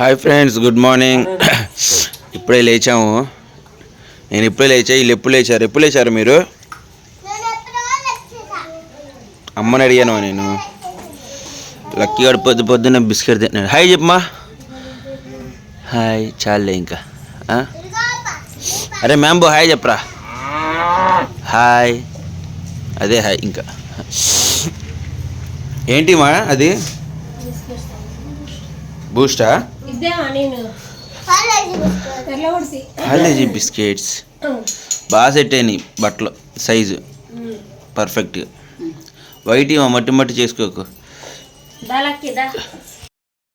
Hi friends good morning ఇప్పుడే లేచాము. నేను ఇప్పుడే లేచా వీళ్ళు ఎప్పుడు లేచారు? ఎప్పుడు లేచారు మీరు? అమ్మని అడిగాను నేను. లక్కీ గడు పొద్దు పొద్దున్న బిస్కెట్ తిన్నాడు. హాయ్ చెప్పమా హాయ్ చాలే ఇంకా? అరే మ్యాంబో హాయ్ చెప్పరా? హాయ్ అదే హాయ్ ఇంకా. ఏంటి మా అది? బూస్టా హాలేజీ బిస్కెట్స్ బాగా సెట్ అయినాయి బట్టలు సైజు పర్ఫెక్ట్గా వైట్ ఇవ్వ మట్టి మట్టి చేసుకోకు.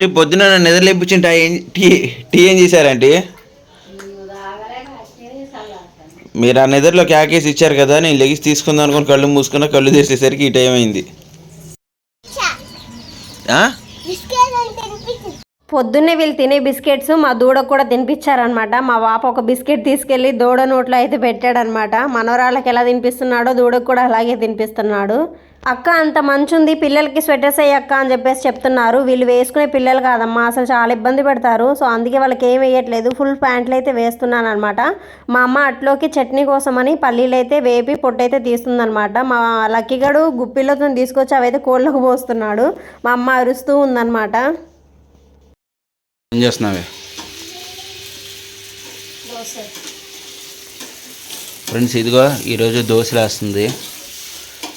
పొద్దున నిద్ర లేపించి టీ టీ ఏం చేశారంటే? మీరు ఆ నిద్రలో క్యాకేసి ఇచ్చారు కదా నేను లెగిసి తీసుకుందాం అనుకుని కళ్ళు మూసుకున్న కళ్ళు తెరిచేసరికి ఈ టైం అయింది? పొద్దున్నే వీళ్ళు తినే బిస్కెట్స్ మా దూడకు కూడా తినిపించారనమాట. మా పాప ఒక బిస్కెట్ తీసుకెళ్ళి దూడ నోట్లో అయితే పెట్టాడనమాట. మనవరాళ్ళకి ఎలా తినిపిస్తున్నాడో దూడకు కూడా అలాగే తినిపిస్తున్నాడు. అక్క అంత మంచి ఉంది పిల్లలకి స్వెటర్స్ అయ్యి అక్క అని చెప్పేసి చెప్తున్నారు. వీళ్ళు వేసుకునే పిల్లలు కాదమ్మా అసలు చాలా ఇబ్బంది పెడతారు. సో అందుకే వాళ్ళకి ఏం వేయట్లేదు. ఫుల్ ప్యాంట్లు అయితే వేస్తున్నాను అనమాట మా అమ్మ అట్లోకి చట్నీ కోసమని పల్లీలు అయితే వేపి పొట్టయితే తీస్తుందనమాట. మా లక్కీగడు గుప్పిలతో తీసుకొచ్చి అవైతే కోళ్ళకు పోస్తున్నాడు. మా అమ్మ అరుస్తూ ఉందన్నమాట ఏం చేస్తున్నావే? ఫ్రెండ్స్ ఇదిగో ఈరోజు దోశలు వేస్తుంది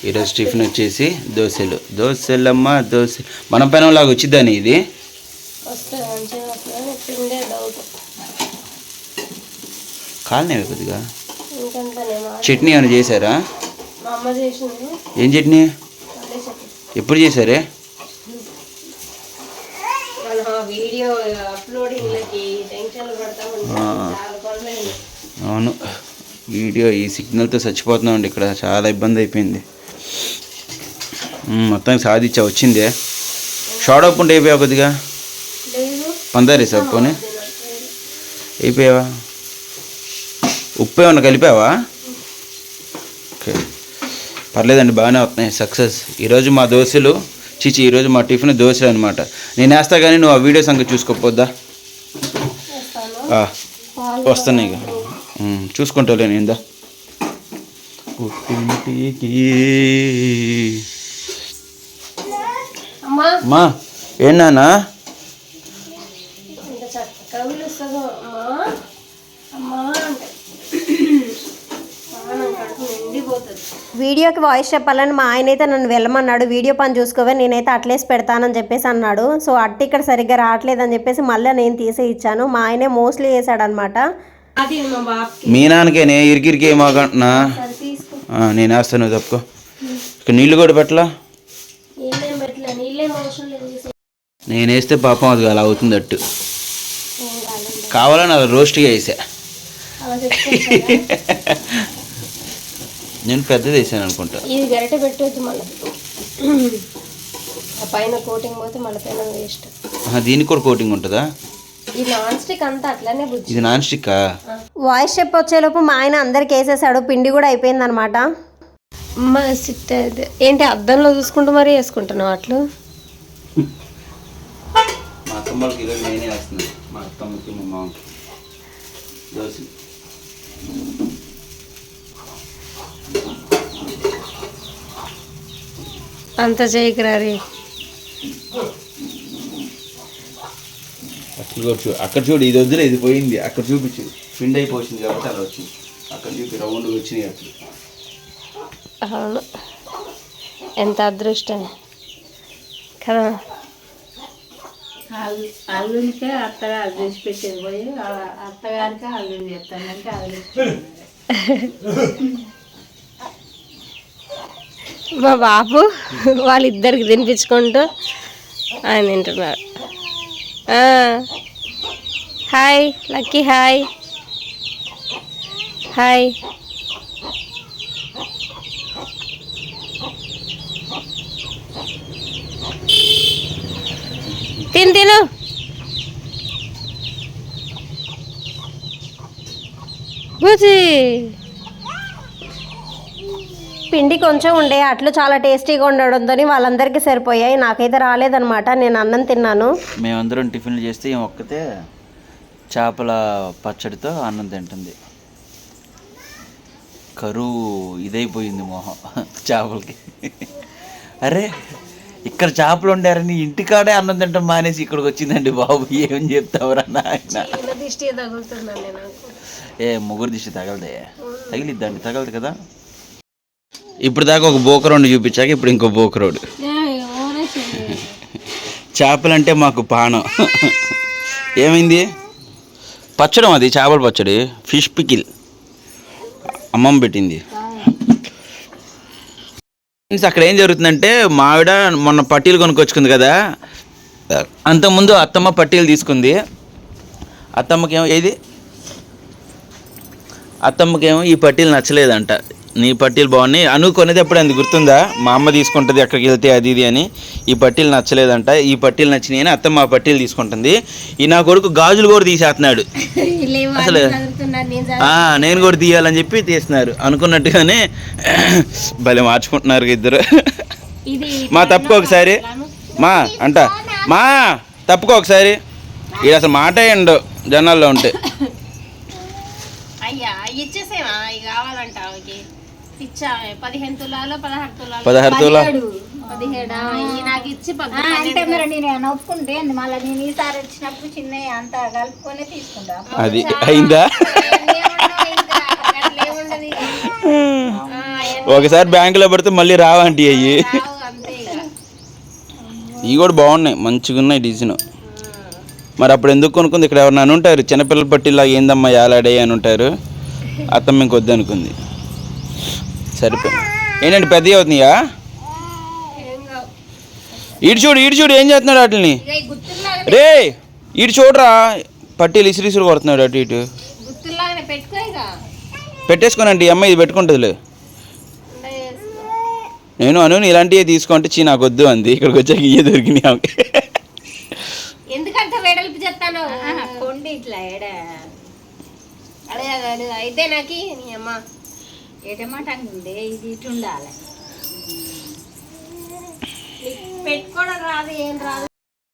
ఈరోజు టిఫిన్ వచ్చేసి దోశలు. దోశలమ్మ దోశ. మన పైన లాగా వచ్చిద్దని ఇది? కాలనే కొద్దిగా? చట్నీ ఏమైనా చేశారా? ఏం చట్నీ. ఎప్పుడు చేశారే మన వీడియో అప్లోడింగ్లకి టెన్షన్లు పడతా ఆ, చాలా పనులు అవును. వీడియో ఈ సిగ్నల్తో చచ్చిపోతున్నామండి ఇక్కడ చాలా ఇబ్బంది అయిపోయింది. మొత్తానికి సాధించా వచ్చిందే. షార్ట్ అప్ ఉంటే అయిపోయావు కొద్దిగా? పందారి సప్పుని అయిపోయావా? ఉప్పు ఏమన్నా కలిపావా? ఓకే. పర్లేదండి బాగానే వస్తున్నాయి. సక్సెస్. ఈరోజు మా దోశలు చిచి ఈరోజు మా టిఫిన్ దోశలు అనమాట నేను వేస్తా కానీ నువ్వు ఆ వీడియో సంగతి చూసుకోపోద్దా వస్తున్నాయి ఇక. చూసుకుంటాలే నేను ఇందా పుట్టింటికి అమ్మా. అమ్మా ఏనానా వీడియోకి వాయిస్ చెప్పాలని మా ఆయన అయితే నన్ను వెళ్ళమన్నాడు. వీడియో పని చూసుకోవే నేనైతే అట్లేసి పెడతానని చెప్పేసి అన్నాడు. సో అట్టి ఇక్కడ సరిగ్గా రావట్లేదని చెప్పేసి మళ్ళీ నేను తీసే ఇచ్చాను. మా ఆయనే మోస్ట్లీ వేసాడనమాట మా నాన్నకేనే ఇరికిరికి ఏమాకంటున్నా నేను వేస్తాను తప్పుకో. ఇక నీళ్ళు కూడా పెట్టలా. నేను వేస్తే పాపం అది అలా అవుతుంది అట్టు. కావాలని అలా రోస్ట్గా వేసా. నేను పెద్దది వేసాను అనుకుంటా. ఇది గరిటె మళ్ళీ. పైన కోటింగ్ పోతే మళ్ళీ పైన వేస్ట్. దీనికి కూడా కోటింగ్ ఉంటుందా? ఈ నాన్ స్టిక్ అంతా అట్లానే బుజ్జి. ఇది నాన్ స్టిక్కా వాయిస్ చెప్పి వచ్చేలోపు మా ఆయన అందరికి వేసేసాడు పిండి కూడా అయిపోయింది అనమాట ఏంటి అద్దంలో చూసుకుంటూ మరీ వేసుకుంటున్నావు అట్లు? మా అత్తమ్మకి ఈరోజు నేనే వేస్తున్నాను మా అత్తమ్మకి మా మామకి. దోశ అంత చేయకరారి. అక్కడ కూడా చూ అక్కడ చూడు ఇది వద్దులే ఇది పోయింది. అక్కడ చూపించు. పిండి అయిపోయింది కాబట్టి అలా వచ్చింది. అక్కడ చూపి రౌండ్గా వచ్చినాయి అట్లు అవును. ఎంత అదృష్టం. కదా. అల్లు- అల్లునికే అత్తగారు చేసి పెట్టేది పోయి అత్తగారికి అల్లుని చేస్తానంటే అల్లు మా బాబు వాళ్ళిద్దరికి తినిపించుకుంటూ ఆయన తింటున్నారు. హాయ్ లక్కీ హాయ్ హాయ్ తిను తిను బుజ్జి పిండి కొంచెం ఉండే అట్లు చాలా టేస్టీగా ఉండడంతో వాళ్ళందరికీ సరిపోయాయి. నాకైతే రాలేదనమాట నేను అన్నం తిన్నాను. మేమందరం టిఫిన్లు చేస్తే ఈమె ఒక్కతే చేపల పచ్చడితో అన్నం తింటుంది. కరువు ఇదైపోయింది మొహం చేపలకి. అరే ఇక్కడ చేపలు ఉండారని ఇంటికాడే అన్నం తింటాం మానేసి ఇక్కడికి వచ్చిందండి బాబు ఏం చెప్తావురా నాయన. ఏ ముగ్గురు దిష్టి తగలదే. తగిలిద్దండి తగలదు కదా. ఇప్పుడు దాకా ఒక బోకరోడ్ చూపించాక ఇప్పుడు ఇంకో బోకరోడ్. చేపలంటే మాకు పానం. ఏమైంది? పచ్చడం అది చేపల పచ్చడి. Fish pickle. అమ్మమ్మ పెట్టింది. అక్కడ ఏం జరుగుతుందంటే మావిడ మొన్న పట్టీలు కొనుక్కొచ్చుకుంది కదా. అంతకుముందు అత్తమ్మ పట్టీలు తీసుకుంది. అత్తమ్మకేమో ఏది? అత్తమ్మకేమో ఈ పట్టీలు నచ్చలేదంట. నీ పట్టీలు బాగున్నాయి. అనుకునేది ఎప్పుడు అంది గుర్తుందా? మా అమ్మ తీసుకుంటుంది ఎక్కడికి వెళ్తే అది ఇది అని. ఈ పట్టీలు నచ్చలేదంట. ఈ పట్టీలు నచ్చినాయి అని అత్తమ్మ ఆ పట్టీలు తీసుకుంటుంది. ఈ నా కొడుకు గాజులు కూడా తీసేస్తున్నాడు. అసలు నేను కూడా తీయాలని చెప్పి తీస్తున్నారు. అనుకున్నట్టుగానే భలే మార్చుకుంటున్నారు ఇద్దరు. మా తప్పుకో ఒకసారి. మా అంట. మా తప్పుకో ఒకసారి. ఇది అసలు మాట ఎండు జనాల్లో ఉంటే. అయ్యా ఇచ్చేసేమా ఇవి కావాలంట ఇచ్చా పదిహేను తులాలు పదహారు తులాలు. పదహారు తులా? పదిహేడా. ఇవి నాకు ఇచ్చి పద్దు- ఆ, అంటే మరి నేను ఏమైనా ఒప్పుకుంటే మళ్ళీ నేను ఈసారి వచ్చినప్పుడు చిన్న అంత కలుపుకొని తీసుకుంటా. అది అయిందా? ఒకసారి బ్యాంకులో పడితే మళ్ళీ రావంటి అయ్యి. ఇవి కూడా బాగున్నాయి మంచిగా ఉన్నాయి డిజైన్. మరి అప్పుడు ఎందుకు కొనుక్కుంది? ఇక్కడ ఎవరన్నా అని ఉంటారు చిన్నపిల్లల పట్టిలా ఏందమ్మా యాలాడే అని ఉంటారు. అత్తమ్మ ఇంకొద్దు అనుకుంది. సరిపోయింది. ఏంటంటే పెద్దవి అవుతున్నాయా? ఈడు చూడు ఈడు చూడు ఏం చేస్తున్నాడు వాటిని రే ఈడు చూడరా పట్టీలు ఇసురు ఇసురు కొడుతున్నాడు అటు ఇటు. పెట్టేసుకోనండి ఈ అమ్మాయి ఇది పెట్టుకుంటుందిలే. నేను అను ఇలాంటివి తీసుకుంటే చీ నాకు వద్దు అంది. ఇక్కడికి వచ్చాక ఇయ్య దొరికినాయి ఆమెకి ఎందుకంటే వెడల్పు చెప్తాను కొండి ఇట్లా అయితే నాకు నీ అమ్మ. ఉండే ఇది ఇటు ఉండాలి. పెట్టుకోవడం రాదు ఏం రాదు.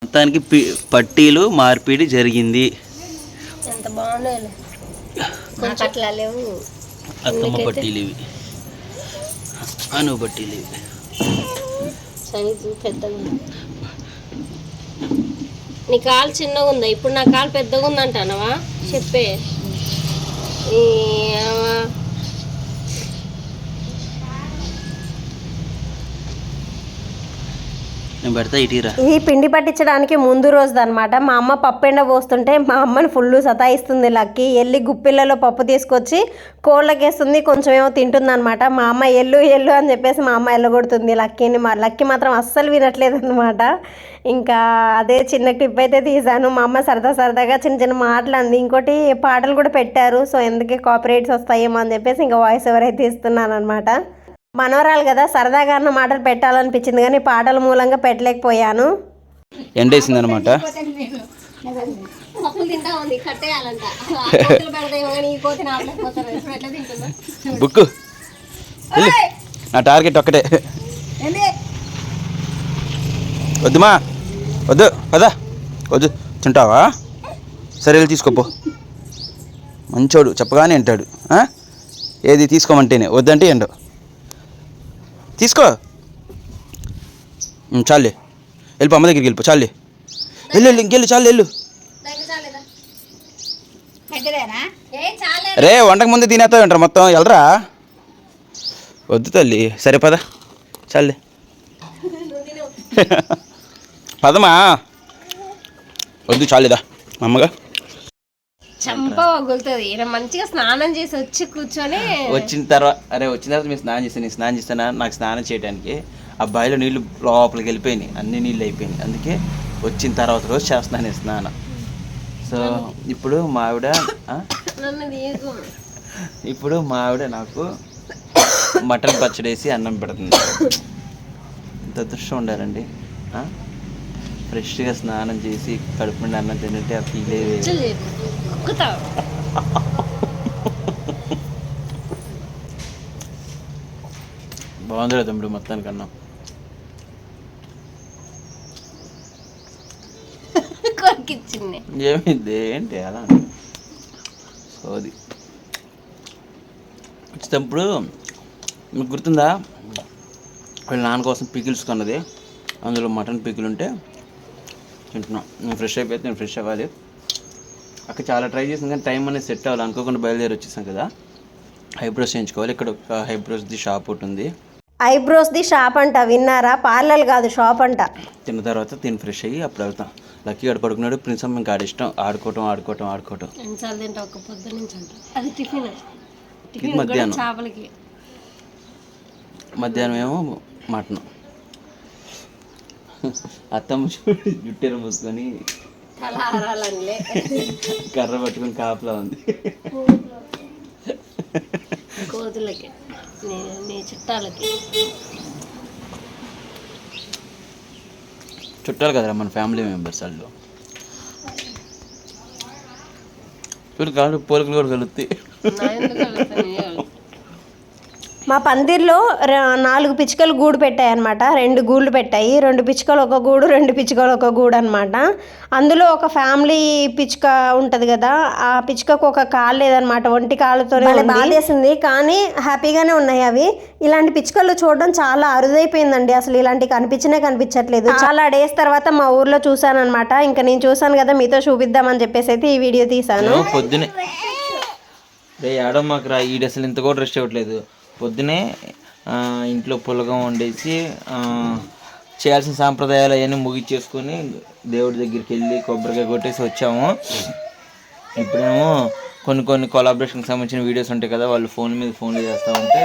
మొత్తానికి పట్టీలు మార్పిడి జరిగింది. ఎంత అట్లా లేవు. అత్తమ్మ పట్టీలు ఇవి. అను పట్టీలు ఇవి. సైజు పెద్దగా నీ కాలు చిన్నగా ఉందా? ఇప్పుడు నా కాలు పెద్దగా ఉందంటానవా చెప్పే. ఈ పిండి పట్టించడానికి ముందు రోజు అనమాట మా అమ్మ పప్పు ఎండ పోస్తుంటే మా అమ్మని ఫుల్ సతాయిస్తుంది లక్కి. వెళ్ళి గుప్పిళ్ళలో పప్పు తీసుకొచ్చి కోళ్ళకేస్తుంది కొంచెం ఏమో తింటుంది అనమాట మా అమ్మ ఎల్లు ఎల్లు అని చెప్పేసి మా అమ్మ ఎల్లగొడుతుంది లక్కీని. మా లక్కీ మాత్రం అస్సలు వినట్లేదు అనమాట ఇంకా అదే చిన్న క్లిప్ అయితే తీశాను. మా అమ్మ సరదా సరదాగా చిన్న చిన్న మాటలు అంది. ఇంకోటి పాటలు కూడా పెట్టారు. సో ఎందుకే కాపరేట్స్ వస్తాయేమో అని చెప్పేసి ఇంకా వాయిస్ ఎవరైతే ఇస్తున్నాను అనమాట మనవరాలు కదా సరదాగా అన్న మాటలు పెట్టాలనిపించింది కానీ పాటల మూలంగా పెట్టలేకపోయాను. ఎండేసింది అనమాట బుక్. నా టార్గెట్ ఒక్కటే. వద్దుమా? వద్దు పదా. వద్దు. తింటావా? సరే వెళ్ళి తీసుకోపో. మంచోడు చెప్పగానే వింటాడు. ఆ? ఏది తీసుకోమంటేనే. వద్దంటే ఏంటో తీసుకో. చాలే. వెళ్ళిపో అమ్మ దగ్గరికి వెళ్ళిపో చాలే. వెళ్ళు వెళ్ళు ఇంకెళ్ళు చాలు వెళ్ళు. పెద్దదేనా ఏ చాలే. రే వంటకు ముందు తినేస్తావు ఉంటారు మొత్తం? వెళ్ళరా వద్దు తల్లి సరే పద. చాలే. పదమా? వద్దు చాలేదా? అమ్మగా. చంప వగులుతుంది ఈయన మంచిగా స్నానం చేసి వచ్చి కూర్చొని వచ్చిన తర్వాత అరే వచ్చిన తర్వాత మీరు స్నానం చేస్తాను నేను స్నానం చేస్తానా? నాకు స్నానం చేయడానికి ఆ బావిలో నీళ్ళు లోపలికి వెళ్ళిపోయినాయి. అన్ని నీళ్ళు అయిపోయినాయి. అందుకే వచ్చిన తర్వాత రోజు చేస్తున్నాను నేను స్నానం. సో ఇప్పుడు మా ఆవిడ ఇప్పుడు మా ఆవిడ నాకు మటన్ పచ్చడి వేసి అన్నం పెడుతుంది. ఇంత అదృష్టం ఉండాలండి. ఆ? ఫ్రెష్గా స్నానం చేసి కడుపు నిండా అన్నం తింటే ఆ ఫీల్ బాగుందిరా తమ్ముడు మొత్తానికన్నా. కొరికిచ్చింది. ఏమైంది ఏంటి అలా? సోది వచ్చేటప్పుడు మీకు గుర్తుందా? వీళ్ళ నాన్న కోసం పికిల్స్ కొన్నది. అందులో మటన్ పికిల్ ఉంటే తింటున్నాం. నేను ఫ్రెష్ అయిపోతే నేను ఫ్రెష్ అవ్వాలి. అక్కడ చాలా ట్రై చేసాను కానీ టైం అనేది సెట్ అవ్వాలి. అనుకోకుండా బయలుదేరి వచ్చేసాం కదా. హైబ్రోస్ చేయించుకోవాలి. ఇక్కడ ఒక హైబ్రోస్ది షాప్ ఒకటి ఉంది. ఐబ్రోస్ది షాప్ అంట. విన్నారా? పార్లర్ కాదు షాప్ అంట. తిన్న తర్వాత తిని ఫ్రెష్ అయ్యి అప్పుడు వెళ్తాం. లక్కీ ఆడు పడుకున్నాడు. ప్రిన్స్ ఇంకా ఆడ ఇష్టం. ఆడుకోవటం ఆడుకోవటం ఆడుకోవటం. ఎన్నిసార్లు తింటా ఒక పొద్దు నుంచి అంట. అది టిఫిన్. మధ్యాహ్నం. చేపలకి. మధ్యాహ్నం ఏమో మటన్. అత్తమ్మ చూడు జుట్టెర మూసుకొని కర్ర పట్టుకొని కాపలా ఉంది. కోతులకి నీ నీ చుట్టాలకి. చుట్టాలు కదరా మన ఫ్యామిలీ మెంబర్స్ వాళ్ళు చూడు కాదు పోలికలు కూడా కలుగుతాయి నా ఎందుకు కలుగుతాయి? నీ వాళ్ళు. మా పందిర్లో నాలుగు పిచ్చుకలు గూడు పెట్టాయి అనమాట రెండు గూళ్ళు పెట్టాయి. రెండు పిచ్చుకలు ఒక గూడు రెండు పిచ్చుకలు ఒక గూడు అనమాట అందులో ఒక ఫ్యామిలీ పిచ్చుక ఉంటుంది కదా ఆ పిచ్చుకకు ఒక కాలు లేదనమాట ఒంటి కాలుతోనే బాధేసింది. కానీ హ్యాపీగానే ఉన్నాయి అవి. ఇలాంటి పిచ్చుకలు చూడడం చాలా అరుదైపోయిందండి. అసలు ఇలాంటి కనిపించనే కనిపించట్లేదు. చాలా డేస్ తర్వాత మా ఊర్లో చూసాను అనమాట ఇంకా నేను చూసాను కదా మీతో చూపిద్దామని చెప్పేసి అయితే ఈ వీడియో తీసాను పొద్దునే. రే ఆడో మాకు రా. ఈడు అసలు ఇంత కూడా రెస్ట్ ఇవ్వట్లేదు. పొద్దునే ఇంట్లో పులగం వండేసి చేయాల్సిన సాంప్రదాయాలు అవన్నీ ముగించేసుకొని దేవుడి దగ్గరికి వెళ్ళి కొబ్బరికాయ కొట్టేసి వచ్చాము. ఇప్పుడేమో కొన్ని కొన్ని కొలాబరేషన్కి సంబంధించిన వీడియోస్ ఉంటాయి కదా వాళ్ళు ఫోన్ మీద ఫోన్లు చేస్తూ ఉంటే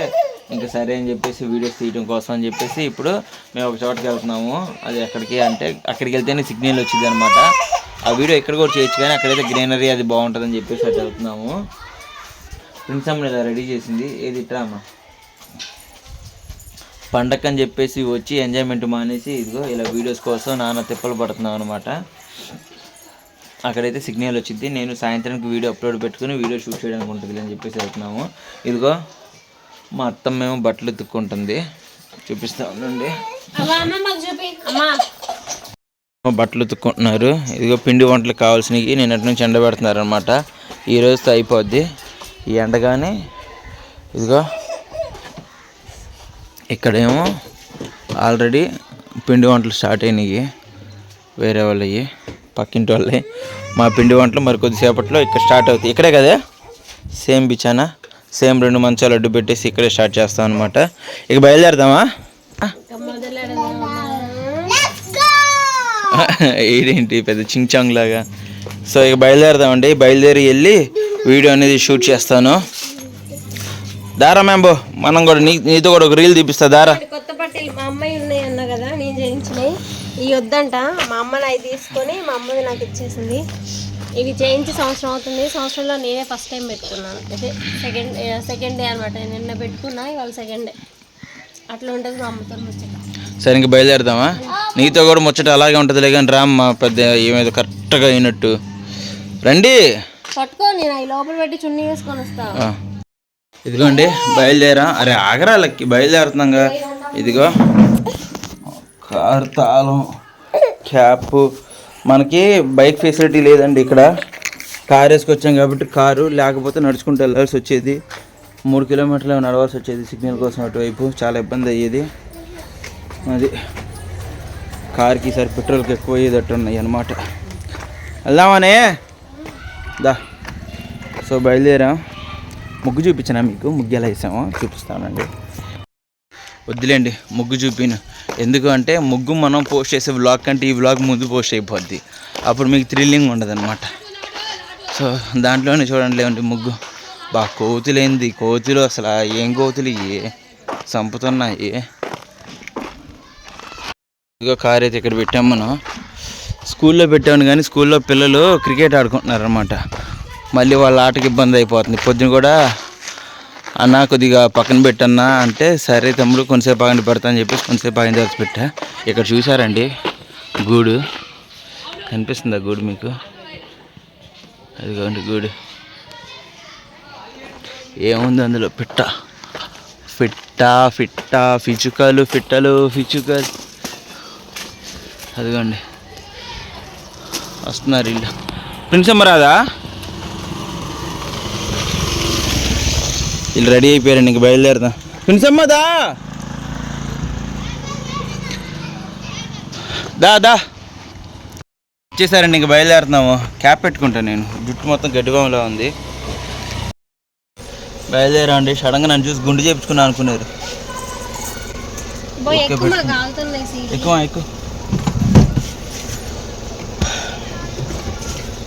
ఇంకా సరే అని చెప్పేసి వీడియోస్ తీయడం కోసం అని చెప్పేసి ఇప్పుడు మేము ఒక చోటకి వెళ్తున్నాము. అది ఎక్కడికి అంటే అక్కడికి వెళ్తేనే సిగ్నల్ వచ్చింది అనమాట ఆ వీడియో ఎక్కడ కూడా చేయొచ్చు కానీ అక్కడైతే గ్రీనరీ అది బాగుంటుందని చెప్పేసి అటు వెళ్తున్నాము. ప్రిన్స్ ఇలా రెడీ చేసింది. ఏది ఇట్రా అమ్మా? పండగ అని చెప్పేసి వచ్చి ఎంజాయ్మెంట్ మానేసి ఇదిగో ఇలా వీడియోస్ కోసం నాన్న తిప్పలు పడుతున్నాం అనమాట అక్కడైతే సిగ్నల్ వచ్చింది. నేను సాయంత్రానికి వీడియో అప్లోడ్ పెట్టుకుని వీడియో షూట్ చేయడానికి ఉంటుంది అని చెప్పేసి వెళ్తున్నాము. ఇదిగో మా అత్తమ్మేమో బట్టలు ఉతుక్కుంటుంది. చూపిస్తా ఉండండి. బట్టలు ఉతుక్కుంటున్నారు. ఇదిగో పిండి వంటలకు కావాల్సినవి నేను అటు నుంచి ఎండబెడుతున్నారు అనమాట ఈ రోజుతో అయిపోద్ది. ఈ ఎండగానే ఇదిగో ఇక్కడేమో ఆల్రెడీ పిండి వంటలు స్టార్ట్ అయినాయి. వేరే వాళ్ళవి పక్కింటి వాళ్ళవి మా పిండి వంటలు మరి కొద్దిసేపట్లో ఇక్కడ స్టార్ట్ అవుతాయి. ఇక్కడే కదా? సేమ్ బిచానా? సేమ్ రెండు మంచాలు అడ్డు పెట్టేసి ఇక్కడే స్టార్ట్ చేస్తాం అనమాట ఇక బయలుదేరదామా? ఏంటి పెద్ద చింగ్చాంగ్ లాగా? సో ఇక బయలుదేరదామండి. బయలుదేరి వెళ్ళి వీడియో అనేది షూట్ చేస్తాను. దారా మ్యాంబో మనం కూడా నీ నీతో కూడా ఒక రీల్ తీపిస్తా దారా. కొత్త పట్టీలు మా అమ్మాయి ఉన్నాయి అన్న కదా నేను చేయించినాయి ఇవి వద్దంట మా అమ్మని అవి తీసుకొని మా అమ్మది నాకు ఇచ్చేసింది. ఇవి చేయించి సంవత్సరం అవుతుంది. సంవత్సరంలో నేనే ఫస్ట్ టైం పెట్టుకున్నాను. అదే సెకండ్ సెకండ్ డే అనమాట నిన్న పెట్టుకున్నా ఇవాళ సెకండ్ డే అట్లా ఉంటుంది మా అమ్మతో ముచ్చట. సరే ఇంక బయలుదేరదామా? నీతో కూడా ముచ్చట అలాగే ఉంటుంది కానీ రామ్మా పెద్ద ఏమేదో కరెక్ట్గా అయినట్టు. రండి. పట్టుకో నేను అవి లోపల పెట్టి చున్నీ వేసుకొని వస్తా. ఇదిగో ఇదిగోండి బయలుదేరా. అరే ఆగరా లక్కి. బయలుదేరుతున్నాగా. ఇదిగో. కారు తాళం క్యాప్. మనకి బైక్ ఫెసిలిటీ లేదండి ఇక్కడ. కారు వేసుకొచ్చాం కాబట్టి కారు లేకపోతే నడుచుకుంటూ వెళ్ళాల్సి వచ్చేది. మూడు కిలోమీటర్లు నడవాల్సి వచ్చేది సిగ్నల్ కోసం అటువైపు. చాలా ఇబ్బంది అయ్యేది. అది. కార్కి ఈసారి పెట్రోల్కి ఎక్కువ అయ్యేటట్టు ఉన్నాయి అనమాట వెళ్దామనే. దా. సో బయలుదేరాం. ముగ్గు చూపించిన మీకు ముగ్గు ఎలా వేసామో చూపిస్తానండి. వద్దులేండి ముగ్గు చూపిను. ఎందుకు అంటే ముగ్గు మనం పోస్ట్ చేసే వ్లాగ్ కంటే ఈ వ్లాగ్ ముందు పోస్ట్ అయిపోద్ది. అప్పుడు మీకు థ్రిల్లింగ్ ఉండదు అనమాట సో దాంట్లోనే చూడండి లేవండి ముగ్గు. బా కోతులేంది కోతులు అసలు ఏం కోతులు? ఇవి చంపుతున్నాయి? ఇదిగో కార్ అయితే ఇక్కడ పెట్టాం మనం. స్కూల్లో పెట్టాము కానీ స్కూల్లో పిల్లలు క్రికెట్ ఆడుకుంటున్నారు అనమాట మళ్ళీ వాళ్ళ ఆటకి ఇబ్బంది అయిపోతుంది. పొద్దున కూడా అన్న కొద్దిగా పక్కన పెట్టన్నా అంటే సరే తమ్ముడు కొంతసేపు ఆగండి పెడతా అని చెప్పేసి కొంతసేపు ఆగిన తర్వాత పెట్టా. ఇక్కడ చూసారండి గూడు. కనిపిస్తుందా గూడు మీకు? అదిగోండి గూడు. ఏముంది అందులో? పిట్ట. ఫిట్టా ఫిట్టా ఫిచుకలు ఫిట్టలు ఫిచుకలు. అదిగోండి. వస్తున్నారు ఇల్లు. ప్రిన్సమ్మ రాదా? వీళ్ళు రెడీ అయిపోయారండి ఇంక బయలుదేరుదాం అమ్మ దా దా దా వచ్చేసారండి ఇంక బయలుదేరుతున్నాము క్యాప్ పెట్టుకుంటాను నేను జుట్టు మొత్తం గడ్డివాములా ఉంది బయలుదేరండి సడన్గా నన్ను చూసి గుండు చేపించుకున్నాను అనుకున్నారు. ఎక్కువ ఎక్కువ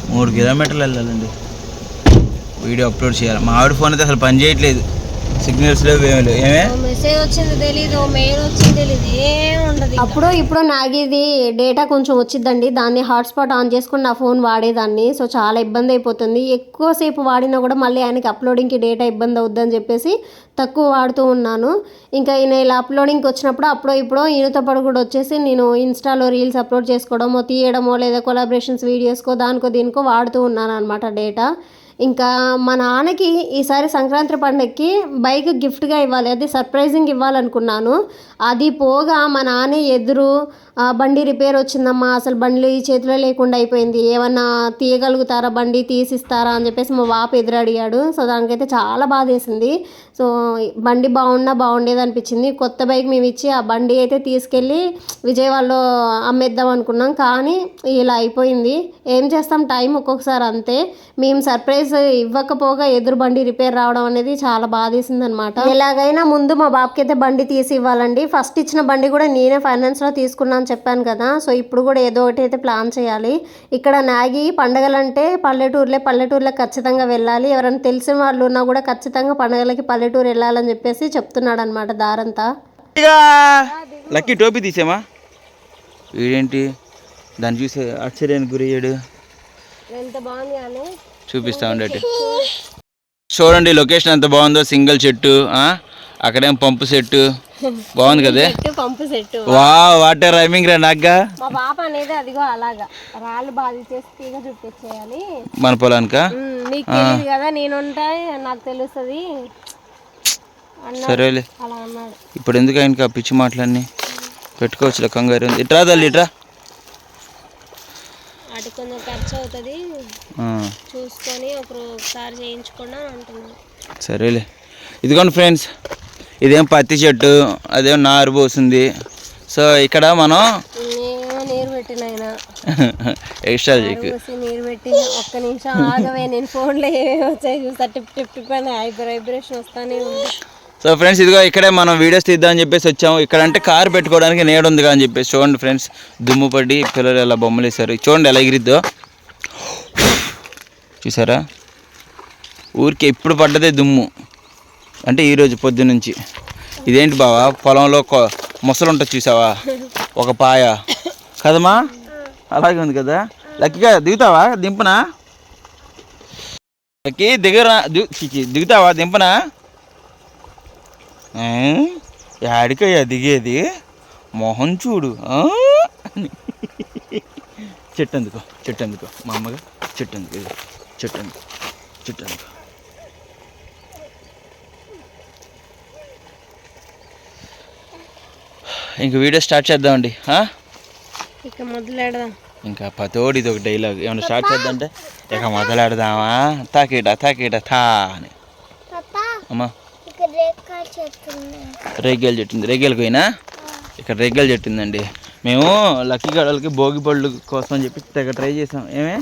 మూడు కిలోమీటర్లు వెళ్ళాలండి వీడియో అప్లోడ్ చేయాలి. మా ఆవిడ ఫోన్ అయితే అసలు పని చేయట్లేదు. సిగ్నల్స్ లేవు ఏమీ లేవు. ఏమే? మెసేజ్ వచ్చింది తెలీదు ఓ మెయిల్ వచ్చింది తెలీదు ఏం ఉండదు అప్పుడు ఇప్పుడు నాకు ఇది డేటా కొంచెం వచ్చిందండి దాన్ని హాట్స్పాట్ ఆన్ చేసుకుని నా ఫోన్ వాడేదాన్ని. సో చాలా ఇబ్బంది అయిపోతుంది. ఎక్కువసేపు వాడినా కూడా మళ్ళీ ఆయనకి అప్లోడింగ్కి డేటా ఇబ్బంది అవుద్దని చెప్పేసి తక్కువ వాడుతూ ఉన్నాను. ఇంకా ఈయన ఇలా అప్లోడింగ్కి వచ్చినప్పుడు అప్పుడో ఇప్పుడో ఈయనతో పాటు కూడా వచ్చేసి నేను ఇన్స్టాలో రీల్స్ అప్లోడ్ చేసుకోవడమో తీయడమో లేదా కొలాబరేషన్స్ వీడియోస్కో దానికో దీనికో వాడుతూ ఉన్నాను అనమాట డేటా. ఇంకా మా నాన్నకి ఈసారి సంక్రాంతి పండగకి బైక్ గిఫ్ట్గా ఇవ్వాలి. అది సర్ప్రైజింగ్ ఇవ్వాలనుకున్నాను. అది పోగా మా నాన్న ఎదురు "ఆ, బండి రిపేర్ వచ్చిందమ్మా. అసలు బండి ఈ చేతిలో లేకుండా అయిపోయింది. ఏమన్నా తీయగలుగుతారా? బండి తీసిస్తారా? అని చెప్పేసి మా బాప ఎదురు అడిగాడు. సో దానికైతే చాలా బాధ వేసింది. సో బండి బాగున్నా బాగుండేది అనిపించింది. కొత్త బైక్ మేము ఇచ్చి ఆ బండి అయితే తీసుకెళ్ళి విజయవాడలో అమ్మేద్దాం అనుకున్నాం. కానీ ఇలా అయిపోయింది. ఏం చేస్తాం? టైం ఒక్కొక్కసారి అంతే. మేము సర్ప్రైజ్ ఇవ్వకపోగా ఎదురు బండి రిపేర్ రావడం అనేది చాలా బాధేసింది అనమాట ఎలాగైనా ముందు మా బాబుకి అయితే బండి తీసి ఇవ్వాలండి. ఫస్ట్ ఇచ్చిన బండి కూడా నేనే ఫైనాన్స్లో తీసుకున్నాను చెప్పాను కదా. సో ఇప్పుడు కూడా ఏదో ఒకటి అయితే ప్లాన్ చేయాలి. ఇక్కడ నాగి పండగలంటే పల్లెటూరులే పల్లెటూరులో ఖచ్చితంగా వెళ్ళాలి. ఎవరైనా తెలిసిన వాళ్ళు ఉన్నా కూడా ఖచ్చితంగా పండగలకి పల్లెటూరు వెళ్ళాలని చెప్పేసి చెప్తున్నాడు అనమాట దారంతా లక్కీ టోపీ తీసామా వీడేంటి? దాన్ని చూసి ఆశ్చర్యానికి గురయ్యాడు. ఎంత బాగుంది అని చూపిస్తా ఉండేటి. చూడండి లొకేషన్ ఎంత బాగుందో సింగిల్ చెట్టు ఆ? అక్కడేం పంపు సెట్టు. బాగుంది కదే? Pump set. వా వాటర్ రైమింగ్ రా నాగ్గా. మా పాప అనేది అదిగో అలాగా. రాళ్ళు బాధ చేసి తీగ చుట్టించేయాలి మన పొలానిక? నీకు తెలియదు కదా నేను ఉంటాయి నాకు తెలుస్తుంది. సరేలే. ఇప్పుడు ఎందుకు ఆయనకి ఆ పిచ్చి మాటలన్నీ? పెట్టుకోవచ్చులే కంగారు. ఇట్రా తల్లి ఇట్రా అటు కొంచెం ఖర్చు అవుతుంది. చూసుకొని ఒక ఒకసారి చేయించుకున్నా అంటున్నాను. సరేలే. ఇదిగోండి ఫ్రెండ్స్ ఇదేం పత్తి చెట్టు అదేం నారు పోసింది. సో ఇక్కడ మనం నీరు పెట్టిన ఎక్స్ట్రా నీరు పెట్టి ఒక్క నిమిషం ఆగవే నేను ఫోన్లో ఏమేమి వచ్చాయి చూసా టిప్ టిప్ టిప్ అని ఐబ్రో వైబ్రేషన్ వస్తానే ఉంది. సో ఫ్రెండ్స్ ఇదిగో ఇక్కడే మనం వీడియోస్ తీద్దామని చెప్పేసి వచ్చాము. ఇక్కడ అంటే కార్ పెట్టుకోవడానికి నేడు ఉంది అని చెప్పేసి చూడండి ఫ్రెండ్స్. దుమ్ము పడి పిల్లలు ఎలా బొమ్మలు వేశారు. చూడండి ఎలా ఎగిరిద్దో. చూసారా? ఊరికి ఎప్పుడు పడ్డదే దుమ్ము. అంటే ఈరోజు పొద్దు నుంచి. ఇదేంటి బావా? పొలంలో మొసలు ఉంటుంది చూసావా? ఒక పాయ. కదమ్మా? అలాగే ఉంది కదా. లక్కీగా దిగుతావా? దింపనా? లక్కీ దిగరా దిగుతావా? దింపనా? యాడికయ్యా దిగేది? మొహం చూడు? చెట్టు అందుకో చెట్టు అందుకో మా అమ్మగా చెట్టు అందుకో ఇదిగో. చెట్టు అందుకో చెట్టు అందుకో ఇంక వీడియో స్టార్ట్ చేద్దామండి? ఇక మొదలెడదాం. ఇంకా పతోడి ఇది ఒక డైలాగ్. ఏమైనా స్టార్ట్ చేద్దామంటే? ఇక మొదలెడదామా? తాకిట తాకిట థా అని. అమ్మా. రేగ్గాయలు చెట్టు ఉంది రేగ్గాయలు పోయినా ఇక్కడ రేగ్గాయలు చెట్టు ఉందండి మేము లక్కీ గడలకి భోగి పళ్ళు కోసం అని చెప్పి తెగ ట్రై చేసాం. ఏమే?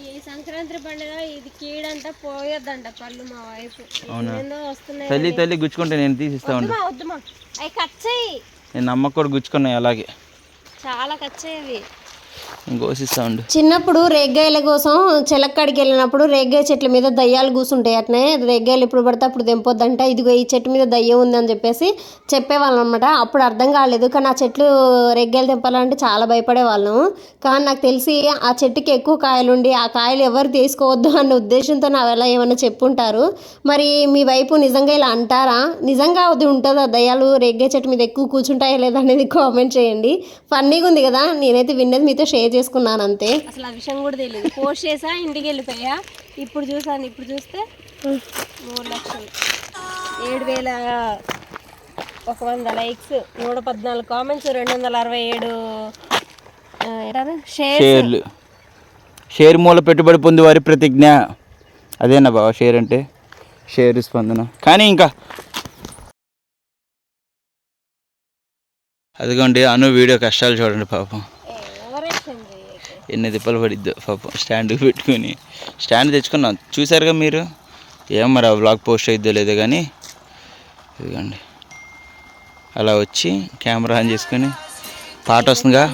ఈ సంక్రాంతి పండుగ ఇది కీడంతా పోయొద్దంట పళ్ళు మా వైపు. అవునా? ఏందో వస్తున్నాయి తల్లి తల్లి గుచ్చుకుంటే నేను తీసిస్తా కచ్చాయి నేను నమ్మకు కూడా గుచ్చుకున్నాయి అలాగే. చాలా కచ్చాయి ఇంకోసిస్తా చిన్నప్పుడు రేగ్గాయల కోసం చెలక్కడికి వెళ్ళినప్పుడు రేగ్గాయ చెట్ల మీద దయ్యాలు కూసుంటాయి అట్నే. రేగ్గాయలు ఎప్పుడు పడితే అప్పుడు తెంపొద్దంట. ఇదిగో ఈ చెట్టు మీద దయ్యం ఉందని చెప్పేసి చెప్పేవాళ్ళం అనమాట అప్పుడు అర్థం కాలేదు. కానీ ఆ చెట్లు రేగ్గాయలు తెంపాలంటే చాలా భయపడేవాళ్ళం. కానీ నాకు తెలిసి ఆ చెట్టుకి ఎక్కువ కాయలుండి ఆ కాయలు ఎవరు తీసుకోవద్దు అన్న ఉద్దేశంతో నా వల్ల ఏమైనా చెప్పుంటారు. మరి మీ వైపు నిజంగా ఇలా అంటారా? నిజంగా అది ఉంటుందా? దయ్యాలు రేగ్గాయ చెట్టు మీద ఎక్కువ కూర్చుంటాయా లేదా అనేది కామెంట్ చేయండి. ఫన్నీగా ఉంది కదా? నేనైతే విన్నది మీతో షేర్ చేసుకున్నాను అంతే అసలు ఆ విషయం కూడా తెలియదు పోస్ట్ చేసా ఇంటికి వెళ్ళిపోయా. ఇప్పుడు చూసాను ఇప్పుడు చూస్తే మూడు లక్షలు. ఏడు వేల ఒక వంద లైక్స్ నూట పద్నాలుగు కామెంట్స్ రెండు వందల అరవై ఏడు షేర్లు. షేర్ మూల పెట్టుబడి పొంది వారి ప్రతిజ్ఞ. అదేనా బావ షేర్ అంటే? షేర్ స్పందన. కానీ ఇంకా అదిగోండి అను వీడియో కష్టాలు చూడండి పాపం. ఎన్ని తిప్పలు పడిద్దో పాపం. స్టాండ్ పెట్టుకొని స్టాండ్ తెచ్చుకున్నాం. చూసారుగా మీరు? ఏం మరి ఆ బ్లాగ్ పోస్ట్ అయిద్దో లేదో కానీ ఇదిగోండి. అలా వచ్చి కెమెరా ఆన్ చేసుకొని పాట వస్తుందిగా.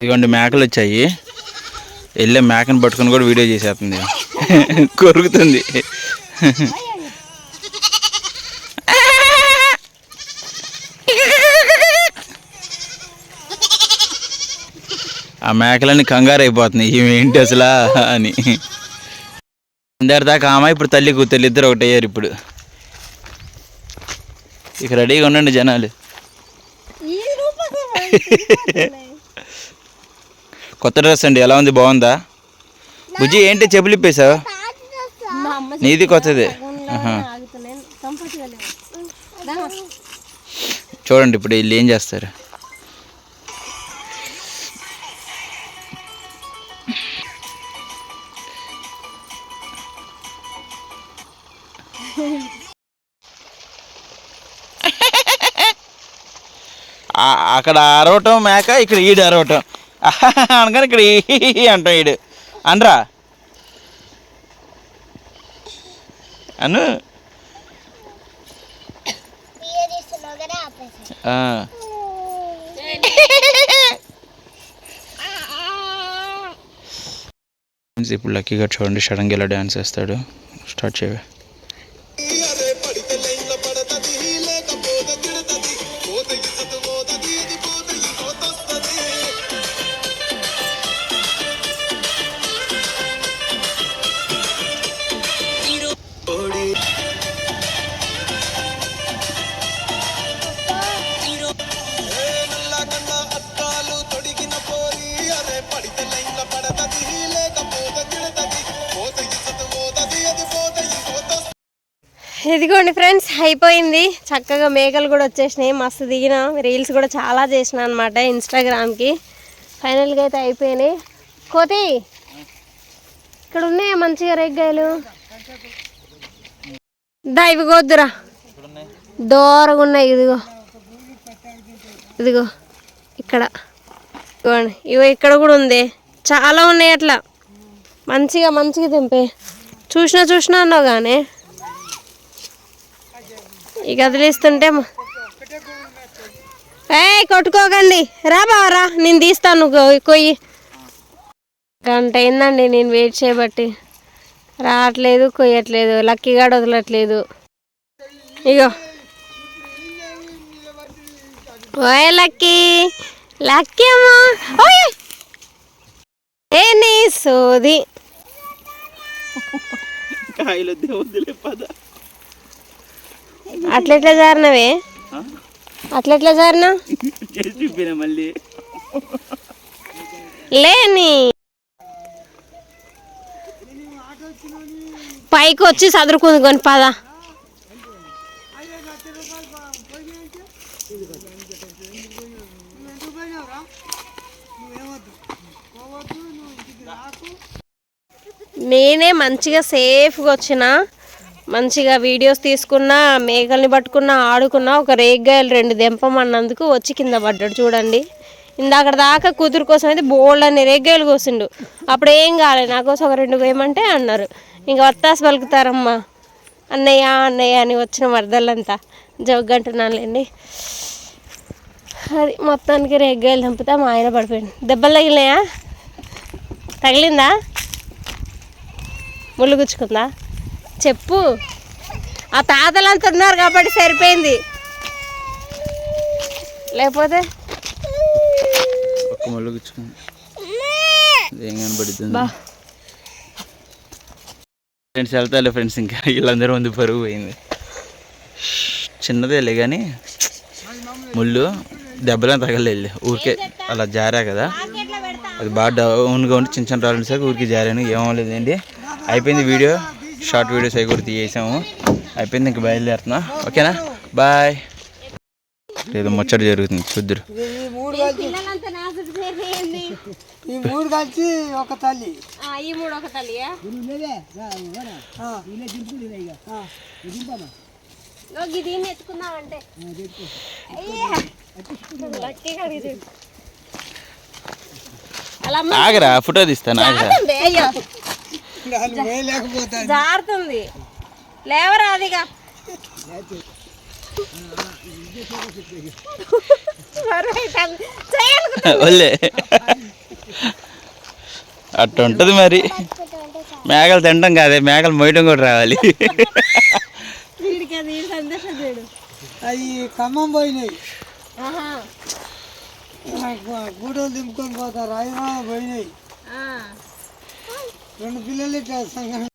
ఇదిగోండి మేకలు వచ్చాయి. వెళ్ళే మేకను పట్టుకొని కూడా వీడియో చేసేస్తుంది. కొరుకుతుంది. ఆ మేకలన్నీ కంగారు అయిపోతున్నాయి ఏంటి అసలు అని. ఇందరి దాకా ఆమె ఇప్పుడు తల్లి కూతురు ఇద్దరు ఒకటి అయ్యారు ఇప్పుడు. ఇక రెడీగా ఉండండి జనాలు. కొత్త డ్రెస్ అండి ఎలా ఉంది? బాగుందా? బుజ్జి ఏంటి చెప్పులు అమ్మ నీది కొత్తదే. చూడండి ఇప్పుడు వీళ్ళు ఏం చేస్తారు. అక్కడ అరవటం మేక ఇక్కడ ఈడు అరవటం. అనగానే ఇక్కడ ఈ అంటాం ఈడు. అనరా? అను? ఇప్పుడు లక్కీగా చూడండి సడన్గా ఎలా డ్యాన్స్ వేస్తాడు స్టార్ట్ చేయవే చక్కగా మేకలు కూడా వచ్చేసినాయి. మస్తు దిగిన. రీల్స్ కూడా చాలా చేసిన అనమాట ఇన్స్టాగ్రామ్కి. ఫైనల్గా అయితే అయిపోయినాయి. కోతి ఇక్కడ ఉన్నాయా మంచిగా రేగ్గాయలు? దా ఇవి కొద్దురా దూరంగా ఉన్నాయి ఇదిగో. ఇదిగో ఇక్కడ. ఇదిగోండి ఇగో ఇక్కడ కూడా ఉంది. చాలా ఉన్నాయి అట్లా. మంచిగా మంచిగా తెంపే చూసినా చూసినా అన్నావు కానీ ఇక వదిలిస్తుంటే ఏ కొట్టుకోకండి. రా బావరా నేను తీస్తాను కొయ్యి. గంట అయిందండి నేను వెయిట్ చేయబట్టి. రావట్లేదు కొయ్యట్లేదు. లక్కీగాడు వదలట్లేదు. ఇగో. ఓయ్ లక్కీ. లక్కీ అమ్మా. ఓయ్ ఏ నీ సోది. కాయలు దేవుద్దులే పద. అట్లెట్లా జారినవే? అట్లెట్లా జారినా? మళ్ళీ. లేని. పైకి వచ్చి చదువుకుంది కొని పద. నేనే మంచిగా సేఫ్గా వచ్చిన. మంచిగా వీడియోస్ తీసుకున్నా మేకల్ని పట్టుకున్నా ఆడుకున్నా ఒక రేగ్గాయలు రెండు దెంపమన్నందుకు వచ్చి కింద పడ్డాడు చూడండి. ఇందాక దాకా కూతురు కోసం అయితే బోల్డ్ అని రేగ్గాయలు కోసిండు. అప్పుడు ఏం కాలేదు నా కోసం ఒక రెండు వేయమంటే అన్నారు. ఇంకా వత్తాసి పలుకుతారమ్మా. అన్నయ్య అన్నయ్య అని వచ్చిన వరదలంతా. జగ్గంటున్నానులేండి. అది మొత్తానికి రేగ్గాయలు దంపుతా మా ఆయన పడిపోయింది దెబ్బలు తగిలినాయా? తగిలిందా? ముళ్ళు గుచ్చుకుందా? చెప్పు. ఆ తాతలంతా ఉన్నారు కాబట్టి సరిపోయింది. లేకపోతే? ఒక్క ముళ్ళు గుచ్చుకుంది ఏం కనబడుతుంది? ఫ్రెండ్స్ వెళ్తాలే ఫ్రెండ్స్ ఇంకా. వీళ్ళందరూ ముందు పరుగు పోయింది. చిన్నదేలే కానీ ముళ్ళు దెబ్బలేం తగలేదు ఊరికే అలా జారా కదా. అది బాగా డౌన్గా ఉండి చిన్న చిన్న రాళ్ళు సార్ ఊరికి జారాను. ఏమవలేదండి అయిపోయింది వీడియో. షార్ట్ వీడియోస్ అవి కూడా తీసేసాము. అయిపోయింది ఇంక బయలుదేరుతున్నా. ఓకేనా? బాయ్. ఏదో ముచ్చట జరుగుతుంది. చూద్దరు. ఈ మూడు కలిసి ఒక తల్లి. ఆ, ఈ మూడు ఒక తల్లియా? నువ్వు దీన్ని ఆగరా ఫోటో తీస్తాను ఆగరా. జారుతుంది. లేవరా అదిగా. అట్ట ఉంటుంది మరి. మేకలు తినడం కాదే మేకలు మోయటం కూడా రావాలి. అవి ఖమ్మం పోయినాయి. ఆహా. గూడలు దింపుకొని పోతారు హైదరాబాద్ పోయినాయి. ఆ. రెండు పిల్లలు ఇట్లా సంఘం